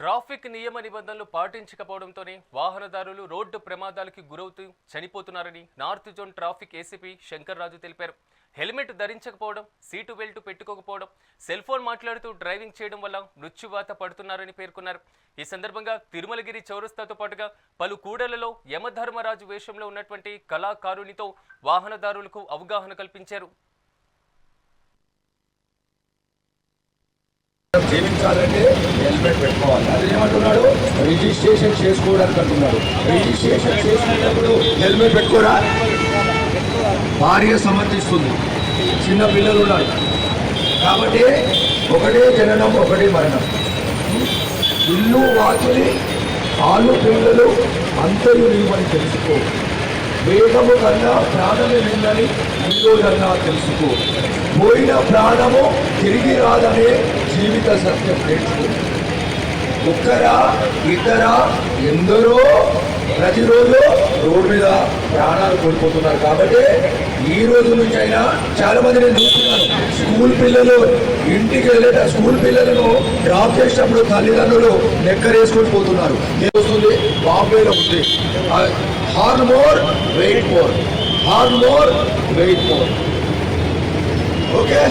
Traffic నియమ నిబంధనలు పాటించకపోవడంతోనే వాహనదారులు రోడ్డు ప్రమాదాలకి గురవుతూ చనిపోతున్నారని north zone traffic ACP Shankar Raju తెలిపారు. హెల్మెట్ ధరించకపోవడం సీటు బెల్ట్ పెట్టుకోకపోవడం సెల్ ఫోన్ మాట్లాడుతూ డ్రైవింగ్ చేయడం వల్ల మృత్యువాత పడుతున్నారని పేర్కొన్నారు. ఈ సందర్భంగా తిరుమలగిరి చౌరస్తాతో పాటుగా పలు కూడలలో యమధర్మరాజు వేషంలో ఉన్నటువంటి కళాకారునితో వాహనదారులకు అవగాహన కల్పించారు. జీవించాలంటే హెల్మెట్ పెట్టుకోవాలి. అది ఏమంటున్నాడు? రిజిస్ట్రేషన్ చేసుకోవడానికి అంటున్నాడు. రిజిస్ట్రేషన్ చేసుకునేటప్పుడు హెల్మెట్ పెట్టుకోరా? భార్య సమర్థిస్తుంది. చిన్న పిల్లలు ఉన్నారు. కాబట్టి ఒకటే జననం ఒకటే మరణం. ఇల్లు వాకిలి ఆలు పిల్లలు అంతయు నీవని తెలుసుకో. వేదము కన్నా ప్రాణమే నిందని కన్నా తెలుసుకో. పోయిన ప్రాణము తిరిగి రాదనే జీవిత సత్యం నేర్చుకో ఒక్కరా ఇద్దరా ఎందరో ప్రతిరోజు రోడ్డు మీద ప్రాణాలు కోల్పోతున్నారు. కాబట్టి ఈ రోజు నుంచి అయినా చాలా మంది నేను చూస్తున్నాను. స్కూల్ పిల్లలు ఇంటికి వెళ్ళేట స్కూల్ పిల్లలను డ్రాప్ చేసినప్పుడు తల్లిదండ్రులు నెక్కరేసుకొని పోతున్నారు. ఏమొస్తుంది బాంబేలో ఉంది. Horn more wait more. Horn more wait more. Okay?